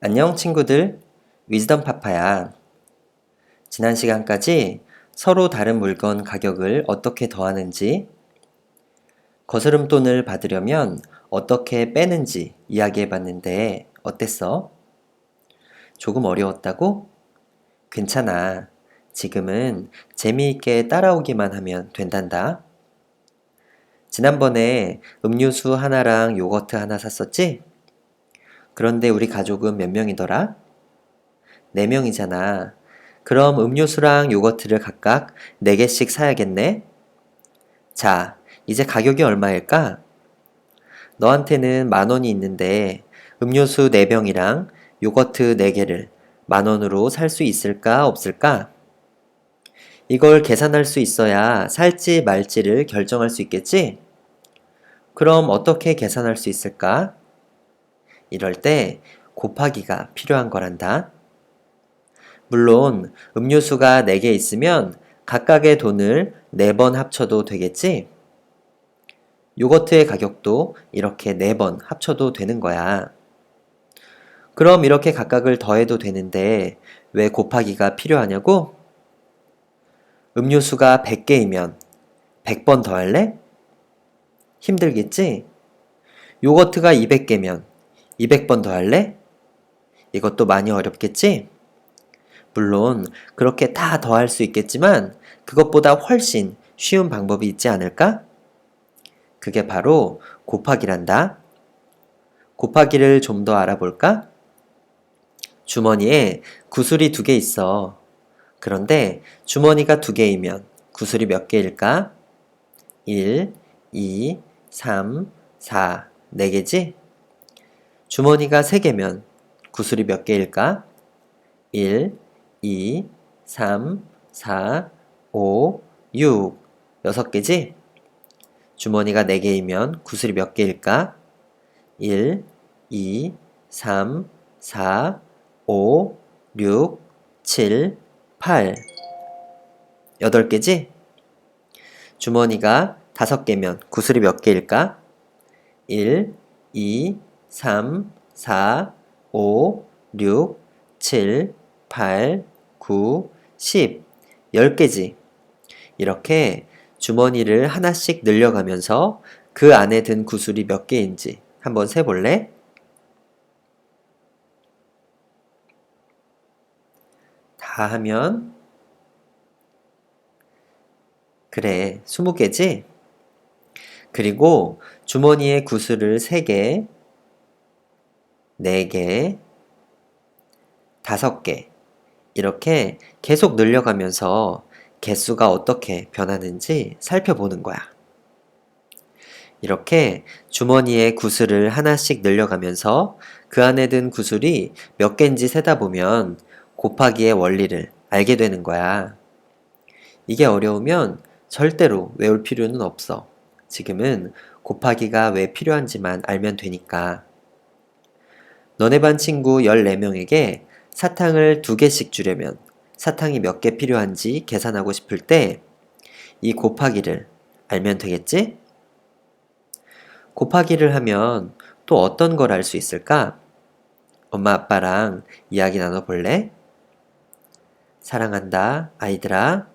안녕 친구들, 위즈덤 파파야. 지난 시간까지 서로 다른 물건 가격을 어떻게 더하는지, 거스름돈을 받으려면 어떻게 빼는지 이야기해 봤는데 어땠어? 조금 어려웠다고? 괜찮아. 지금은 재미있게 따라오기만 하면 된단다. 지난번에 음료수 하나랑 요거트 하나 샀었지? 그런데 우리 가족은 몇 명이더라? 네 명이잖아. 그럼 음료수랑 요거트를 각각 네 개씩 사야겠네? 자, 이제 가격이 얼마일까? 너한테는 만 원이 있는데 음료수 4병이랑 요거트 4개를 만 원으로 살 수 있을까 없을까? 이걸 계산할 수 있어야 살지 말지를 결정할 수 있겠지? 그럼 어떻게 계산할 수 있을까? 이럴 때 곱하기가 필요한 거란다. 물론 음료수가 4개 있으면 각각의 돈을 4번 합쳐도 되겠지? 요거트의 가격도 이렇게 4번 합쳐도 되는 거야. 그럼 이렇게 각각을 더해도 되는데 왜 곱하기가 필요하냐고? 음료수가 100개이면 100번 더할래? 힘들겠지? 요거트가 200개면 200번 더 할래? 이것도 많이 어렵겠지? 물론 그렇게 다 더할 수 있겠지만 그것보다 훨씬 쉬운 방법이 있지 않을까? 그게 바로 곱하기란다. 곱하기를 좀 더 알아볼까? 주머니에 구슬이 두 개 있어. 그런데 주머니가 두 개이면 구슬이 몇 개일까? 1, 2, 3, 4, 4개지? 주머니가 세 개면 구슬이 몇 개일까? 1, 2, 3, 4, 5, 6, 6개지? 주머니가 4개이면 구슬이 몇 개일까? 1, 2, 3, 4, 5, 6, 7, 8. 8개지? 주머니가 5개면 구슬이 몇 개일까? 1, 2, 3, 4, 5, 6, 7, 8, 9, 10. 10개지. 이렇게 주머니를 하나씩 늘려가면서 그 안에 든 구슬이 몇 개인지 한번 세볼래? 다 하면 그래, 20개지? 그리고 주머니에 구슬을 3개, 4개, 5개 이렇게 계속 늘려가면서 개수가 어떻게 변하는지 살펴보는 거야. 이렇게 주머니에 구슬을 하나씩 늘려가면서 그 안에 든 구슬이 몇 개인지 세다 보면 곱하기의 원리를 알게 되는 거야. 이게 어려우면 절대로 외울 필요는 없어. 지금은 곱하기가 왜 필요한지만 알면 되니까. 너네 반 친구 14명에게 사탕을 2개씩 주려면 사탕이 몇 개 필요한지 계산하고 싶을 때 이 곱하기를 알면 되겠지? 곱하기를 하면 또 어떤 걸 알 수 있을까? 엄마 아빠랑 이야기 나눠볼래? 사랑한다, 아이들아.